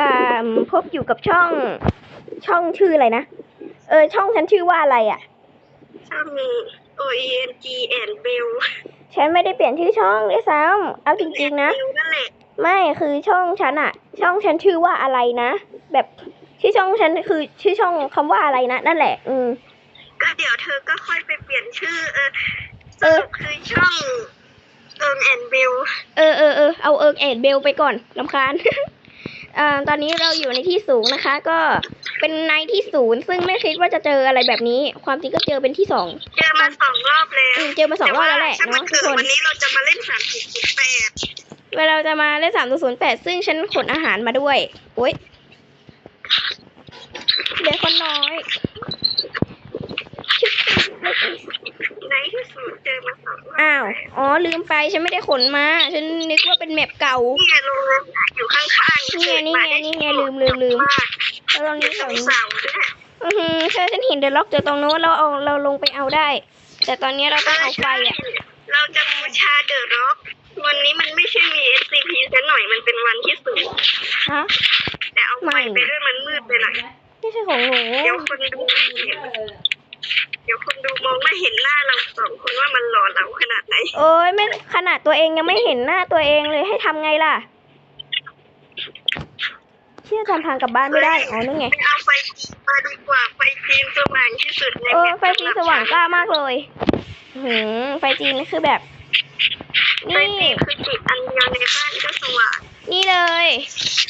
อ่าพบอยู่กับช่องช่องชื่ออะไรนะ เออ ช่องฉันชื่อว่าอะไรอะ่ะ ช่อง O E N G and Bill ฉันไม่ได้เปลี่ยนชื่อช่องด้วยซ้ำเอาจริงๆนะบิลนั่นแหละไม่คือช่องฉันอะช่องฉันชื่อว่าอะไรนะ แบบชื่อช่องฉันคือชื่อช่องคำว่าอะไรนะนั่นแหละ อืมก็เดี๋ยวเธอก็ค่อยไปเปลี่ยนชื่อ เออสเออรุปคือช่องเอิงแอนบิลเออเออเออเอาเอิร์กเอ็ดเบลไปก่อนลำคาญอ่า ตอนนี้เราอยู่ในที่สูงนะคะ ก็เป็นในที่ศูนย์ซึ่งไม่คิดว่าจะเจออะไรแบบนี้ ความจริงก็เจอเป็นที่สองเจอมาสองรอบแล้วอืมเจอมาสองรอบแล้วแหละต่าช่างมัเนาะนทุเถกคนอะวันนี้เราจะมาเล่นสามสิบสิบแปดเวลาเราจะมาเล่นสามศูนย์แปดซึ่งฉันขนอาหารมาด้วยโอ้ยเหลือคนน้อยชึบเล็กนิด ในที่สุดเจอมาสองรอบอ้าว อ๋อ ลืมไป ฉันไม่ได้ขนมา ฉันนึกว่าเป็นแมปเก่า นี่ไงโรงแรมอยู่ข้างๆนี่ไงนี่ไงนี่ไงลืมลืมลืม แล้วตรงมีนี้สแถอวงนี้เสาด้วยอือหือเธอฉันเห็นเดอะล็อกอยู่ตรงโน้นเราเอาเราลงไปเอาได้ แต่ตอนนี้เราต้องเอาไฟอะ เราจะบูชาเดอะร็อก วันนี้มันไม่ใช่มี SCP ซะหน่อย มันเป็นวันที่สูงฮะ แต่เอาไฟไม่ไปด้วยมันมืดไปหน่อย ไม่ใช่ของหนู เดี๋ยวคนดูไม่เห็นเดี๋ยวคนดูมองไม่เห็นหน้าเราสองคนว่ามันหล่อเราขนาดไหน โอ้ยไม่ขนาดตัวเองยังไม่เห็นหน้าตัวเองเลยให้ทำไงล่ะ เชื่อจำทางกลับบ้านไม่ได้ อ๋อนั่นไงไปเอาไฟจีนมาดีกว่าไฟจีนสว่างที่สุดในเออ ไฟจีนสว่างกล้ามากเลยอื้อหือไฟจีนนี่คือแบบ ไฟนี่ จีนคือติดอันเดียวในบ้านก็สว่างนี่เลยเ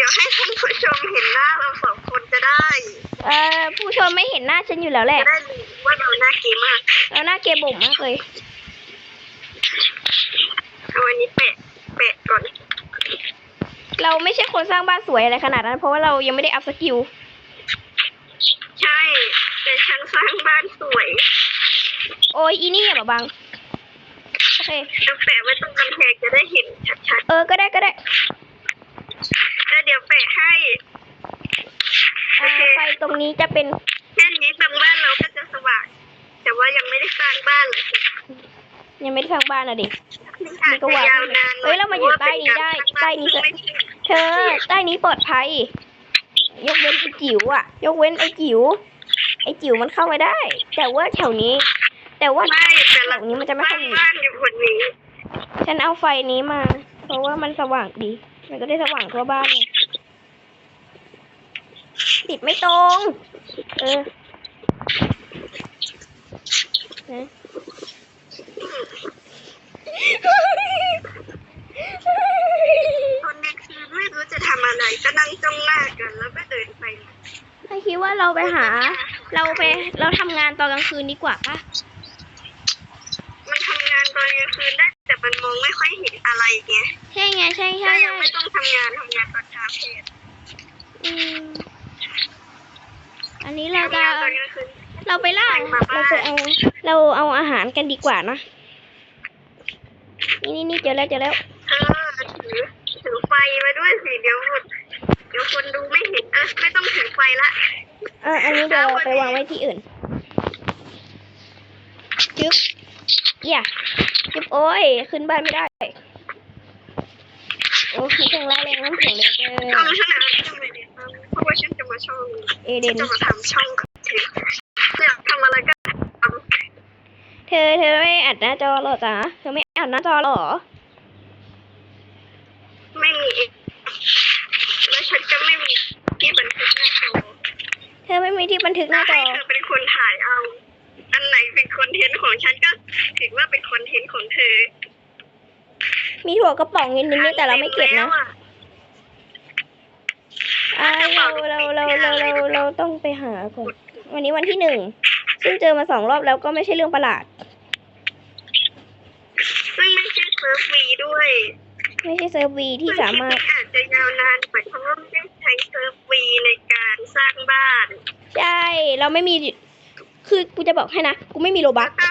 ดี๋ยวให้ท่านผู้ชมเห็นหน้าเราสองคนจะได้ เอ่อผู้ชมไม่เห็นหน้าฉันอยู่แล้วแหจะละได้รู้ว่าเราหน้าเก๋มากแล้วหน้าเกย์บ่มมากเลยเอาอันนี้แปะแปะก่อนเราไม่ใช่คนสร้างบ้านสวยอะไรขนาดนั้น เพราะว่าเรายังไม่ได้อัพสกิลใช่ แต่ฉันสร้างบ้านสวยโอ้ยอีนี่อย่ามาบังโอเค เอาแปะไว้ตรงกำแพงจะได้เห็นชัดเออก็ได้ก็ได้ๆแล้วเดี๋ยวแปะให้อ่าไฟตรงนี้จะเป็นแค่นี้ตรงบ้านเราก็จะสว่างแต่ว่ายังไม่ได้สร้างบ้านเลยยังไม่ได้สร้างบ้าน อะดินี่อาจจะยาวนานหน่เฮ้ยเรามาอยู่ใต้นี้ได้ใต้นี้จะเธอใต้นี้ปลอดภัย ยกเว้นไอ้จิ๋วอะ ยกเว้นไอ้จิ๋วไอ้จิ๋วมันเข้ามาได้ แต่ว่าแถวนี้ แต่ว่าไม่แต่แถละวนี้มันจะไม่ค่อยมีบ้านอยู่คนนี้ ฉันเอาไฟนี้มา เพราะว่ามันสว่างดี มันก็ได้สว่างทั่วบ้านไง ติดไม่ตรง เออนะคนในคืนไม่รู้จะทำอะไรก็นั่งจ้องหน้ากันแล้วก็เดินไปมาถ้าคิดว่าเราไปหา เราไปเราทำงานตอนกลางคืนดีกว่าปะมันทำงานตอนกลางคืนได้แต่มันมองไม่ค่อยเห็นอะไรไงใช่ไงใช่ก็ใช่ยังไม่ต้องทำงานทำงานตอนเช้าเพจ อืมอั นนี้เราทำจะงานตอนกลางคืนเราไปล่าเราไปเอาเราเอาอาหารกันดีกว่านะนี่นี่นี่เจอแล้วเจอแล้วเออถือถือไฟมาด้วยสิเดี๋ยวหมดเดี๋ยวคนดูไม่เห็นเออไม่ต้องถือไฟละอะอันนี้เดี๋ยวเราไปวางไว้ที่อื่นจึ๊บอย่าจึ๊บโอ้ยขึ้นบ้านไม่ได้โอ้คิดถึงแล้วแรงน้ำแข็งเหลยเกิช่องนฉันนะทำไม เนี่ยเพราะว่าฉันจะมาช่องเอเดฉันน จะมาทำช่องกับเธออยากทำอะไรก็ทำเธอเธอไม่อัดหน้าจอเหรอจ๊ะเธอไม่อัดหน้าจอเหรอไม่มีเองแล้วฉันจะไม่มีที่บันทึกหน้าจอเธอไม่มีที่บันทึกหน้าจให้อเธอเป็นคนถ่ายเอา อันไหนเป็นคอนเทนต์ของฉันก็ถือว่าเป็นคอนเทนต์ของเธอมีถั่วกระป๋องนิดนึงแต่เราไม่เก็บนะอ่าเราเราเราเราเราเราต้องไปหาก่อน วันนี้วันที่หนึ่ง ซึ่งเจอมาสองรอบแล้วก็ไม่ใช่เรื่องประหลาดซึ่งไม่ใช่เซิร์ฟฟรีด้วยไม่ใช่เซิร์ฟวีที่สามารถซึ่งคลิปนี้อาจจะยาวนานหมายความว่าไม่ได้ใช้เซิร์ฟฟรีในการสร้างบ้าน ใช่ เราไม่มี คือกูจะบอกให้นะ กูไม่มีโลบัแล้กวก็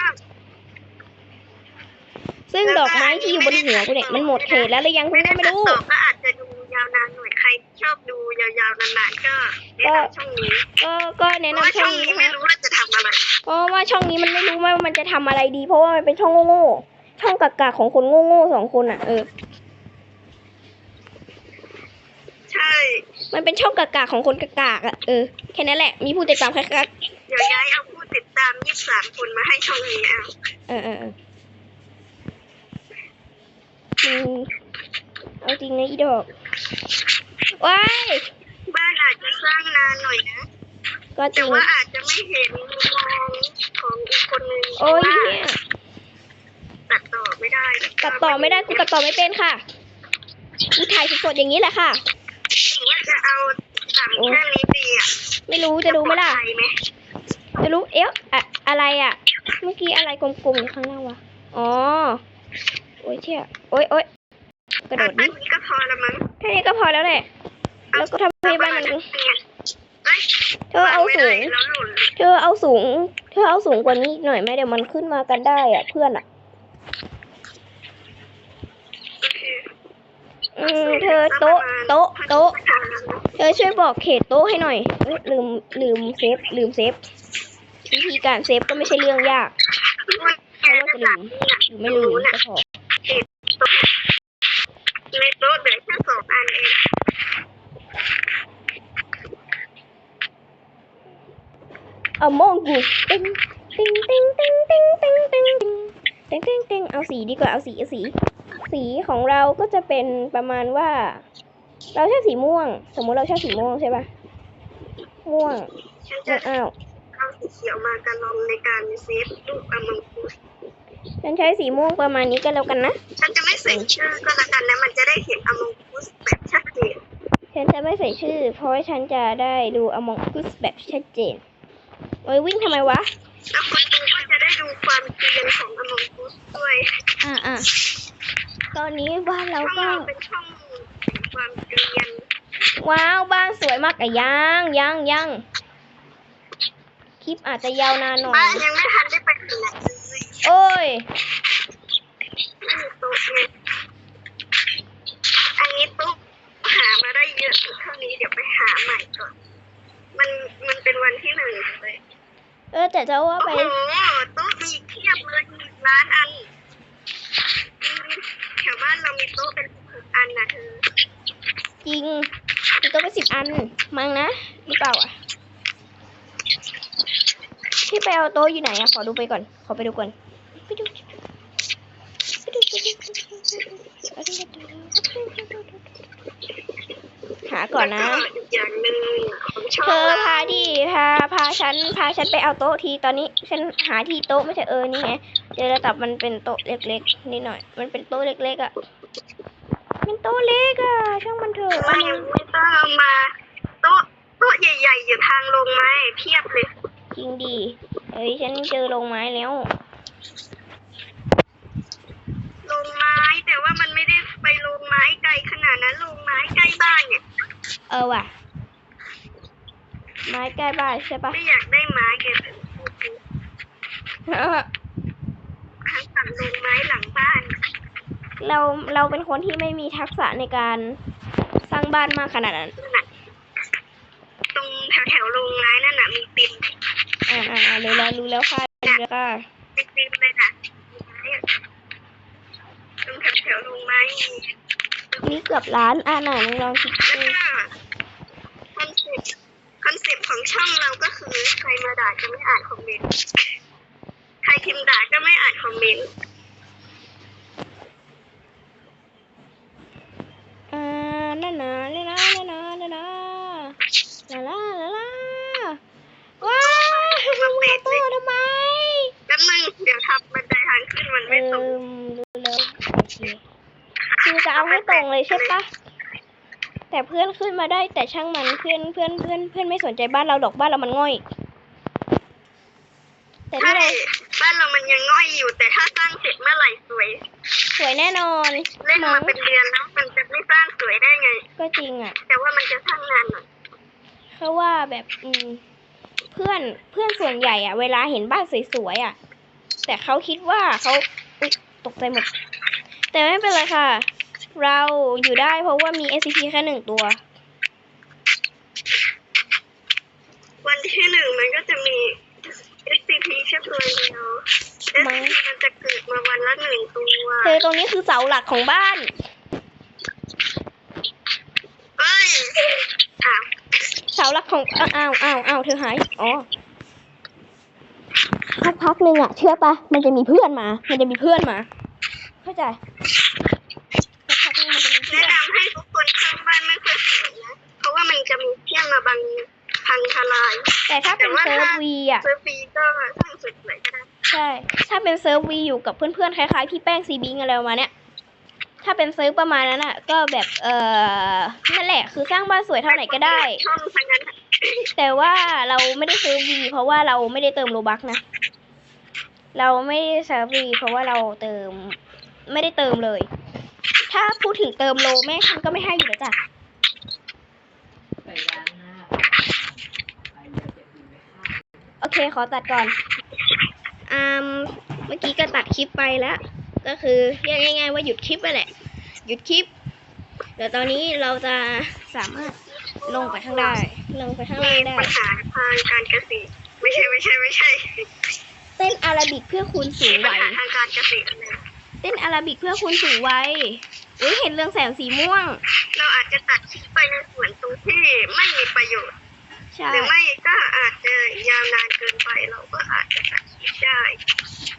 ซึ่งดอกไม้ที่อยู่บนหัวกูเนี่ยมันหมดเขตแล้วหรือยังกูไม่ก็ได้ไม่ตัดรู้ต่อก็อาจจะดู ยาวนานหน่อยใครชอบดูยาวๆนานๆก็แนะนำช่องนี้ก็ก็แนะเพราะว่านำช่ช่อองงนี้นี้นะไม่คะรู้ว่าจะทำอะไรเพราะว่าช่องนี้มันไม่รู้ว่ามันจะทำอะไรดี เพราะว่ามันเป็นช่องโง่ๆช่องกากาของคนโง่ๆสองคนอะเออใช่มันเป็นช่องกากๆของคนกากๆอะเออแค่นั้นแหละมีผู้ติดตามแค่กักเดี๋ยวย้ายเอาผู้ติดตามยี่สามคนมาให้ช่องนี้เอาเออเออเอออืมเอาจริงนะอีดอก ว้ายบ้านอาจจะสร้างนานหน่อยนะ ก็จแต่ริงว่าอาจจะไม่เห็นมุมมองของอีกคนนึงโอ้ยเพราะว่าเนี่ยตัดต่อไม่ได้ตัดต่อไม่ได้กูตัดต่อไม่เป็นค่ะกูถ่ายสดๆอย่างนี้แหละค่ะ หรือว่าจะเอาต่ำแค่นี้ดีอะไม่รู้จะดูไหมล่ะปลอดภัยไหมจะรู้เอ๊ะอะอะไรอะ เมื่อกี้อะไรกลมๆอยู่ข้างล่างวะ อ๋อ โอ้ยเชี่ยโอ้ยโอ้ย กระโดดอัดินนี้ก็พอละมั้งแค่นี้ก็พอแล้วแหละ แล้วก็ทำให้บ้านมันเอ้ยเธอเอาสูงไม่ได้แล้วหล่นเธอเอาสูง เธอเอาสูงกว่านี้อีกหน่อยไหมเดี๋ยวมันขึ้นมากันได้อะเพื่อนอะโอเคอืมเธอโต๊ะโต๊ะโต๊ะเธอช่วยบอกเขตโต๊ะให้หน่อยเอ้ยลืมลืมเซฟลืมเซฟวิธีการเซฟก็ไม่ใช่เรื่องยากแค่จะหลังเนี่ยหรือไม่ลืมก็พอ ในโต๊ะเหลือแค่สองอันเองเอามองกูติ้งติ้งติ้งติ้งติ้งติ้งติ้งติ้งติ้งติ้งเอาสีดีกว่าเอาสีเอาสี สีของเราก็จะเป็นประมาณว่า เราชอบสีม่วง สมมุติเราชอบสีม่วงใช่ปะม่วงฉันจะอ้าวเอาสีเขียวมากระลองในการเซฟรูปอมังคุส ฉันใช้สีม่วงประมาณนี้ก็แล้วกันนะ ฉันจะไม่ใส่ชื่อก็แล้วกันนะมันจะได้เห็นอมังคุสแบบชัดเจน ฉันจะไม่ใส่ชื่อ เพราะว่าฉันจะได้ดูอมองกุสแบบชัดเจน โอ้ยวิ่งทำไมวะ แล้วคนดูก็จะได้ดูความเกรียนของอมังคุสด้วยอ่าอ่าตอนนี้บ้านเราช่องก็ เราเป็นช่องความเกรียนว้าวบ้านสวยมากอะยังยังยังคลิปอาจจะยาวนานหน่อบ้ายนยังไม่ทันได้ไปถึงไหน เลยโอ้ยไม่มีโต๊ะไงอันนี้โต๊ะหามาได้เยอะเท่านี้เดี๋ยวไปหาใหม่ก่อน มันมันเป็นวันที่หนึ่งเลยเออ แต่จะว่าโอ้ไป โหโต๊ะมีเทียบเลยมีร้านอันอืมแถวบ้านเรามีโต๊ะเป็นสิบอันนะเธอจริงมีโต๊ะเป็นสิบอัน มั้งนะหรือเปล่าอะที่ไปเอาโต๊ะอยู่ไหนอะขอดูไปก่อน ขอไปดูก่อนไปดูไปดูไปดูหา ก่อนนะแล้วอีกอย่างหนึ่งของชอบเธอพาดิพาพาฉันพาฉันไปเอาโต๊ะทีตอนนี้ฉันหาที่โต๊ะไม่ใช่เออนี่ไงเจอแล้วแต่มันเป็นโต๊ะเล็กๆนิดหน่อย มันเป็นโต๊ะเล็กๆอะเป็นโต๊ะเล็กอะช่างมันเถอะไม่เอามาไม่ต้องเอามาโต๊ะโต๊ะใหญ่ๆอยู่ทางลงไม้เพียบเลยจริงดีเอ้ยฉันเจอโรงไม้แล้วลงไม้แต่ว่ามันไม่ได้ไปลงไม้ไกลขนาดนั้นลงไม้ใกล้บ้านเนี่ย เออว่ะ ไม้ใกล้บ้านใช่ปะไม่อยากได้ไม้แกเป็นทางสั่งลงไม้หลังบ้าน เราเราเป็นคนที่ไม่มีทักษะในการสร้างบ้านมากขนาดนั้นนั่นน่ะตรงแถวแถวๆโรงไม้นั่นน่ะมีปินอ่าอ่าอ่ารู้แล้วรู้แล้วค่ะรู้แล้วค่ะมีปินเลยนะไม้อะตรงแถวแถวๆโรงไม้มี มีเกือบล้านอ่าน่ะลองคิดดูคอนเซ็ปต์คอนเซ็ปต์ของช่องเราก็คือใครมาด่าจะไม่อ่านคอมเมนต์ใครพิมพ์ด่าก็ไม่อ่านคอมเมนต์อ่านั่นนะนั่นนะนั่นาะนั่นนลาลาลาลาว้าวทำมาตู้ทำไมจำหนึ่งเดี๋ยวทับบันไดทางขึ้นมันไม่ตรงเร็วโคือจะเอาให้ตรงเลยใช่ปะแต่เพื่อนขึ้นมาได้แต่ช่างมันเพื่อนเพื่อนเพื่อนเพื่อนไม่สนใจบ้านเราดอกบ้านเรามันง่อย แต่ใช่ที่เราบ้านเรามันยังง่อยอยู่แต่ถ้าสร้างเสร็จเมื่อไหร่สวย สวยแน่นอนเล่นมั้มางเป็นเดือนแล้วมันจะไม่สร้างสวยได้ไง ก็จริงอะ แต่ว่ามันจะสร้างงานหน่อยเพราะว่าแบบอืมเพื่อนเพื่อนส่วนใหญ่อะเวลาเห็นบ้านสวยๆอะแต่เขาคิดว่าเขาอุ๊ยตกใจหมด แต่ไม่เป็นไรค่ะ เราอยู่ได้เพราะว่ามี SCP แค่หนึ่งตัว วันที่หนึ่งมันก็จะมี SCP แค่ตัวเดียวมั้ง SCP มันจะเกิดมาวันละหนึ่งตัวเธอตรงนี้คือเสาหลักของบ้าน เอ้ยอะของอ้าวอ้าวอ้าวเธอหายอ๋อสักพักหนึ่งอะเชื่อปะมันจะมีเพื่อนมา มันจะมีเพื่อนมา เข้าใจ จะมีเที่ยงมาบางพังทลาย แต่ถ้าเป็นเซิร์ฟวีอะเซอร์ฟีก็สร้างสุดเลยก็ได้ใช่ ถ้าเป็นเซิร์ฟวีอยู่กับเพื่อนๆคล้ายๆพี่แป้งซีบิงอะไรประมาณเนี้ยถ้าเป็นเซิร์ฟประมาณนั้นอะ ก็แบบเออนั่นแหละ คือสร้างบ้านสวยเท่าไหร่ก็ได้ ช่องทางนั้นแต่ว่าเราไม่ได้เซิร์ฟวีเพราะว่าเราไม่ได้เติมโลบักนะ เราไม่ได้เซิร์ฟวีเพราะว่าเราเติมไม่ได้เติมเลย ถ้าพูดถึงเติมโลแม่ฉันก็ไม่ให้อยู่แล้วจ้ะ ไปร้านหน้าไปเดี๋ยวจะดูไม่เข้า โอ เคขอตัดก่อนอ่าเมื่อกี้ก็ตัดคลิปไปแล้ว ก็คือเรียกง่ายๆว่าหยุดคลิปไปแหละ หยุดคลิป เดี๋ยวตอนนี้เราจะสามารถลงไปข้างได้ลงไปข้างมีล่างได้ปัญหาทางการเกษตร ไม่ใช่ไม่ใช่ไม่ใช่ เต้นอาราบิกเพื่อคูณสูงปัญวัยหาทางการเกษตรนะเต้นอาราบิกเพื่อคูณสูงวัยอุ้ยเห็นเรื่องแสงสีม่วง เราอาจจะตัดคลิปไปในส่วนตรงที่ไม่มีประโยชน์ ใช่ หรือไม่ก็อาจจะยาวนานเกินไปเราก็อาจจะตัดคลิปได้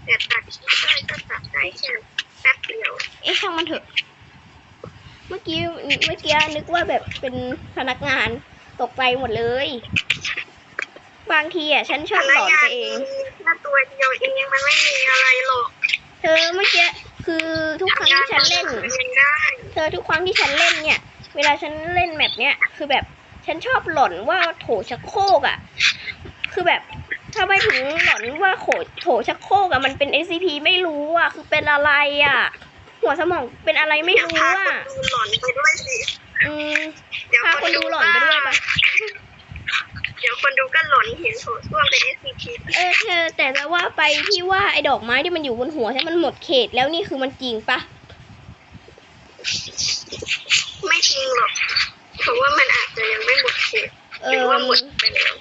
แต่ตัดคลิปได้ก็ตัดได้แค่แป๊บเดียวเอ๊ะช่างมันเถอะ เมื่อกี้เมื่อกี้นึกว่าแบบเป็นพนักงานตกใจหมดเลย บางทีอะฉันชอบหลอนไปเอง แค่ตัวเดียวเองมันไม่มีอะไรหรอกเธอเมื่อกี้คือทุกครั้งที่ฉันเล่นยังได้ เธอทุกครั้งที่ฉันเล่นเนี่ย เวลาฉันเล่นแบบเนี้ยคือแบบ ฉันชอบหลอนว่าโถชักโครกอะ่ะ คือแบบทำไมถึงหลอนว่าโขโถชักโครกอะ่ะมันเป็น SCP ไม่รู้อะ่ะ คือเป็นอะไรอะ่ะ หัวสมองเป็นอะไรไม่เดี๋ยวรู้พาอะคนดูหลอนไปด้วยสิอืมเดี๋ยวพาคนดูหลอนไปด้วยปะเดี๋ยวคนดูก็หลอนเห็นโถส้วมเป็น SCP เออเธอแต่จะว่าไปที่ว่าไอ้ดอกไม้ที่มันอยู่บนหัวใช่มันหมดเขตแล้วนี่คือมันจริงปะไม่จริงหรอก เพราะว่ามันอาจจะยังไม่หมดเขตเอหรืออว่าหมดไปแล้ว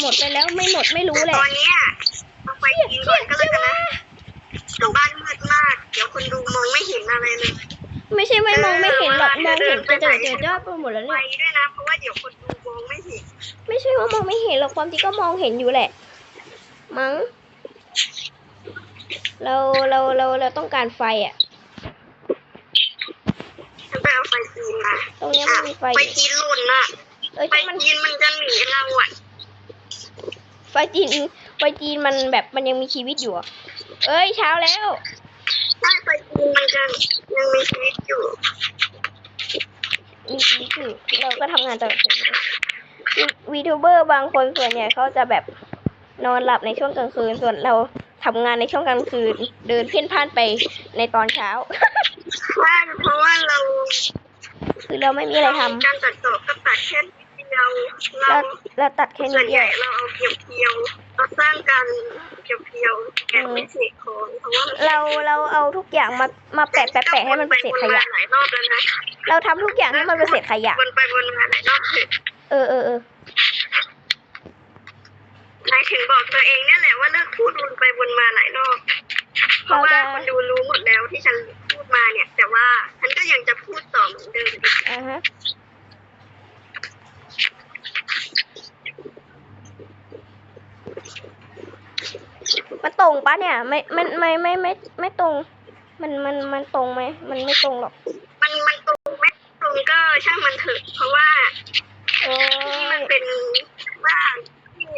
หมดไปแล้วไม่หมดไม่รู้แหตละอนเนี้ยเอาไปกินก่อนก็แล้วกันนะหมู่บ้านมืดมาก เดี๋ยวคนดูมองไม่เห็นอะไรเลยไม่ใช่ไม่มองไม่เห็นหรอกมองเห็นจะเจอเจอเจอไปหมดแล้วไปเนี่ยด้วยนะ เพราะว่าเดี๋ยวคนดูมองไม่เห็นไม่ใช่ว่ามองไม่เห็นหรอกความจริงก็มองเห็นอยู่แหละ มั้งเราเราเราเราต้องการไฟอะ ฉันไปเอาไฟจีนมาตรงเนี้ยมันมีไฟ ไฟอยู่จีนหล่นน่ะเอ้ยไฟช่างมันจีนมันจะหนีเราอะไฟจีนไฟจีนมันแบบมันยังมีชีวิตอยู่อะเอ้ยเช้าแล้วใช่ไฟจีนมันจะยังมีชีวิตอยู่มีชีวิตอยู่เราก็ทำงานตลอดวีทูเบอร์บางคนส่วนใหญ่เขาจะแบบนอนหลับในช่วงกลางคืนส่วนเราทำงานในช่วงกลางคืน เดินเพ่นพ่านไปในตอนเช้า ใช่เพราะว่าเราคือเราไม่มีอะไรทำการตัดต่อก็ตัดแค่นิดเดียวเราเราเราตัดแค่ส่นิวดนเดีใหยญ่วเราเอาเพียวๆเราสร้างการเพียวๆแกะไม่เสกของเพราะว่าเราเราเอาทุกอย่างมามาแปะแปะแปะให้มันเป็นเศษขยะ หลายรอบแล้วนะเราทำทุกอย่างให้มันเป็นเศษขยะ วนไปวนมาหลายรอบเลยเออเออเออหมายถึงบอกตัวเองเนี่ยแหละว่าเลิกพูดวนไปวนมาหลายรอบ เพราะว่าคนดูรู้หมดแล้วที่ฉันพูด มาเนี่ย แต่ว่าฉันก็ยังจะพูดต่อเหมือนเดิมอ่าฮะ มันตรงปะเนี่ย ไม่ไม่ไม่ไม่ไม่ไม่ตรง มันมันมันตรงไหม มันไม่ตรงหรอก มันมันตรงไม่ตรงก็ช่างมันเถอะเพราะว่าเอที่อมันเป็นบ้านที่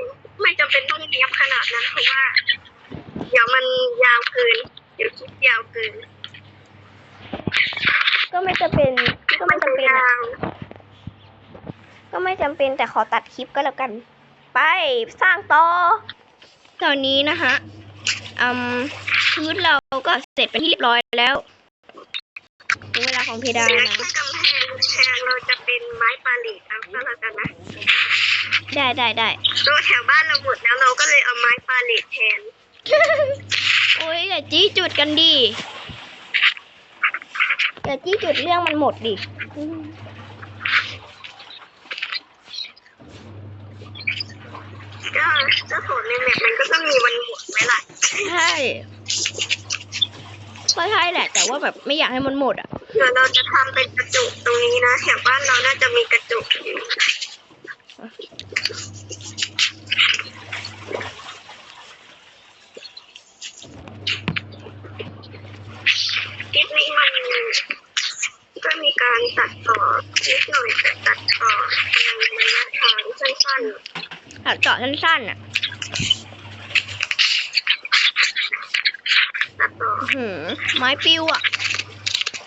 ไม่จำเป็นต้องเนียบขนาดนั้นเพราะว่า เดี๋ยวมันยาวเกิน เดี๋ยวคลิปยาวเกิน ก็ไม่จำเป็นก็ไม่จำเป็นยาอะวก็ไม่จำเป็นแต่ขอตัดคลิปก็แล้วกัน ไปสร้างต่อตอนนี้นะคะอืมพื้นเราก็เสร็จเป็นที่เรียบร้อยแล้วถึงเวลาของเพดานเดี๋ยวนะแค่กำแพงแพงเราจะเป็นไม้ปาลีกเอาก็แล้วกันนะได้ได้ได้โต๊ะแถวบ้านเราหมดแล้วเราก็เลยเอาไม้ปาลีกแทน โอ้ยอย่าจี้จุดกันดิ เดี๋ยวจี้จุดเรื่องมันหมดดิก็ถ้าโหดในแมปมันก็ต้องมีวันหมดไหมล่ะ ใช่ก็ใช่แหละ แต่ว่าแบบไม่อยากให้มันหมดอะเดี๋ยวเราจะทำเป็นกระจุกตรงนี้นะแถวบ้านเราน่าจะมีกระจุกอยู่คลิปนี้มัน ก็มีการตัดต่อนิดหน่อยตัดต่อในระยะทางสั้นๆตัดต่อสั้นๆอะตัดต่อหืมไม้ปิวอะ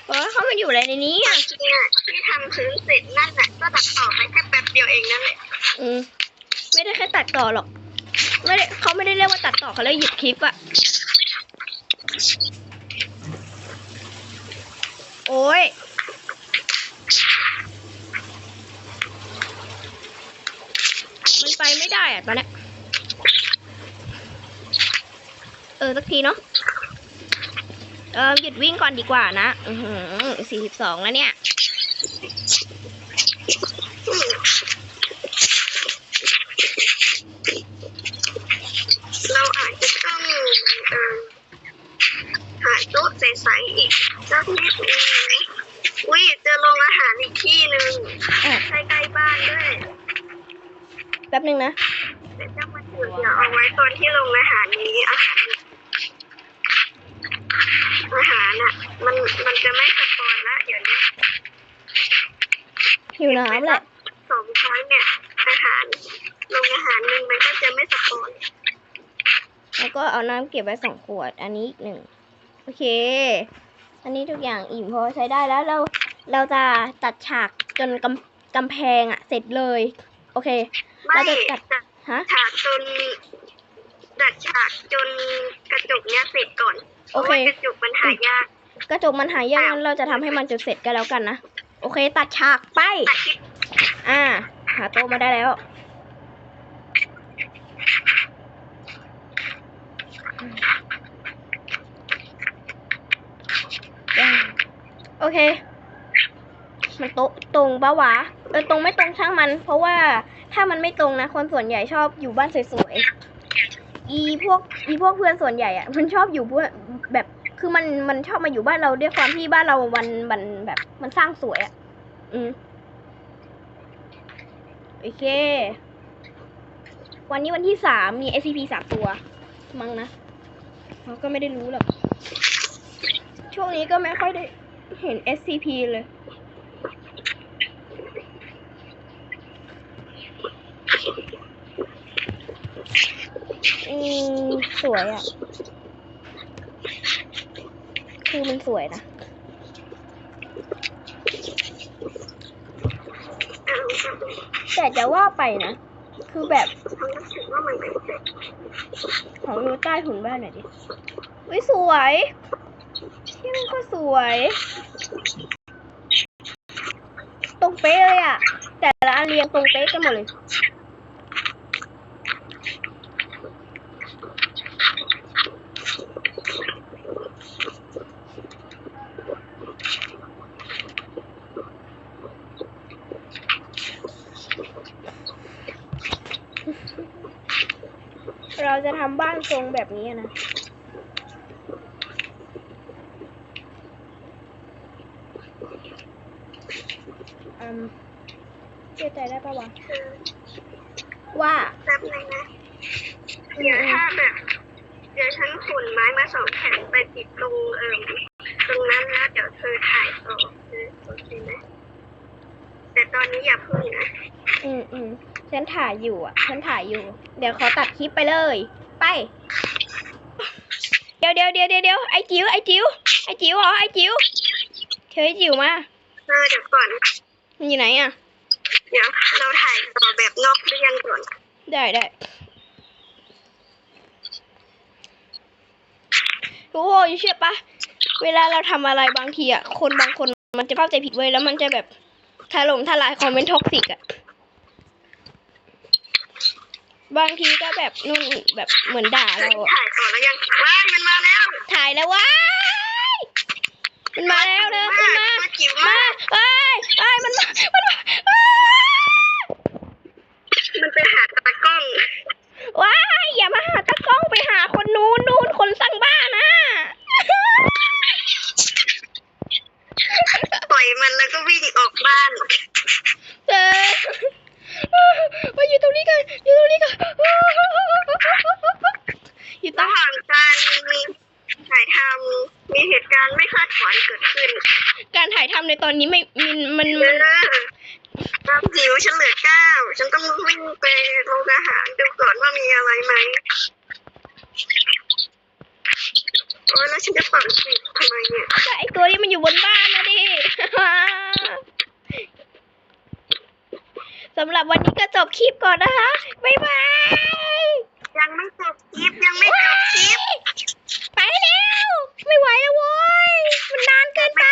เออเขามาอยู่อะไรในนี้อะจริงอะที่ทำพื้นเสร็จนั่นแหละก็ตัดต่อไปแค่แป๊บเดียวเองนั่นแหละอืมไม่ได้แค่ตัดต่อหรอกไม่ได้เขาไม่ได้เรียกว่าตัดต่อเขาเรียกหยิบคลิปอะโอ้ย มันไปไม่ได้อะตอนนี้เออสักทีเนาะเออหยุดวิ่งก่อนดีกว่านะอือหือสี่สิบสองแล้วเนี่ยเราอาจจะต้องหาโต๊ะใสๆอีกสักนิดนึงอุ้ยเจอโรงอาหารอีกที่หนึ่ง อะ ใกล้ๆบ้านด้วย แป๊บนึงนะแต่เจ้ามันอยู่เดี๋ยวเอาไว้ตอนที่โรงอาหารนี้อาหารอาหารอะ มันมันจะไม่สปอนละเดี๋ยวนี้หิวน้ำแหละสองครั้งเนี่ย อาหารโรงอาหารหนึ่งมันก็จะไม่สปอนแล้วก็เอาน้ำเก็บไว้สองขวด อันนี้อีกหนึ่งโอเค อันนี้ทุกอย่างอิ่มพอใช้ได้แล้วเราเราจะตัดฉากจนกำกำแพงอะเสร็จเลย โอเคไม่ เราจะตัดจัดฮะ ฉากจนจัดฉากจนกระจกเนี้ยเสร็จก่อนเพโอราะเคว่ากระจกมันหายากกระจกมันหายยากงั้นเราจะทำให้มันจนเสร็จกันแล้วกันนะ โอเค ตัดฉากไปตัดคลิปอ่า หาโต๊ะมาได้แล้วโอเค มันโต๊ะตรงปะวะเออตรงไม่ตรงช่างมัน เพราะว่า ถ้ามันไม่ตรงนะ คนส่วนใหญ่ชอบอยู่บ้านสวยๆ อีพวกอีพวกเพื่อนส่วนใหญ่อะมันชอบอยู่พวกแบบ คือมันมันชอบมาอยู่บ้านเราด้วยความที่บ้านเรามันมันแบบ มันสร้างสวยอะอืมโอเค วันนี้วันที่สามมี SCP สามตัว มั้งนะเราก็ไม่ได้รู้หรอก ช่วงนี้ก็ไม่ค่อยได้เห็น SCP เลย อืม สวยอะ คือมันสวยนะแต่จะว่าไปนะ คือแบบของดูใต้ถุนบ้านหน่อยดิวิสวยที่มันก็สวย ตรงเป๊ะเลยอะแต่ละเรียงตรงเป๊ะกันหมดเลย เราจะทำบ้านทรงแบบนี้นะอืมเชื่อใจได้ปะวะเออว่าแป๊บนึงนะเดี๋ยวถ้าแบบเดี๋ยวฉันขนไม้มาสองแผ่นไปติดตรงเอ่มตรงนั้นแล้วเดี๋ยวเธอถ่ายต่อเออโอเคไหมแต่ตอนนี้อย่าพึ่งนะ อืมอืม ฉันถ่ายอยู่อะ ฉันถ่ายอยู่ เดี๋ยวขอตัดคลิปไปเลย ไปเดี๋ยวเดี๋ยวเดี๋ยวเดี๋ยวเดี๋ยวไอจิ๋วไอจิ๋วไอจิ๋วเหรอไอจิ๋วเธอไอจิ๋วมาเออเดี๋ยวก่อน มันอยู่ไหนอะ เดี๋ยวเราถ่ายต่อแบบนอกเรื่องก่อน ได้ได้ทุกคนเชื่อปะเวลาเราทำอะไรบางทีอะ คนบางคนมันจะเข้าใจผิดเว้ยแล้วมันจะแบบถล่มทลายคอมเมนต์ท็อกซิกอะ บางทีก็แบบนู่นแบบเหมือนด่าเราอะถ่ายต่อแล้วยังว้ายมันมาแล้วถ่ายแล้วว้ายมันมาแล้วเด้อขึ้นมาตัวจิ๋วมามากเอ้ยเอ้ยมันมามันมาอ้ามันไปหาตากล้องว้ายอย่ามาหาตากล้องไปหาคนนู้นนู้นคนสร้างบ้านนะปล่อยมันแล้วก็วิ่งออกบ้านเออ มาอยู่ตรงนี้กันอยู่ตรงนี้กันอยู่ตรระงหว่างการถ่ายทำมีเหตุการณ์ไม่คาดฝันเกิดขึ้นการถ่ายทำในตอนนี้ไม่มันมันเอมันอความหิวฉันเหลือเก้าฉันต้องวิ่งไปโรงอาหารดูก่อนว่ามีอะไรไหมโอ้ยแล้วฉันจะฝังสิทำไมเนี่ย แต่ไอตัวนี้มันอยู่บนบ้านนะดิ สำหรับวันนี้ก็จบคลิปก่อนนะคะ บ๊ายบาย ยังไม่จบคลิปยังไม่จบคลิป ไปแล้ว ไม่ไหวแล้วโว้ย มันนานเกินไป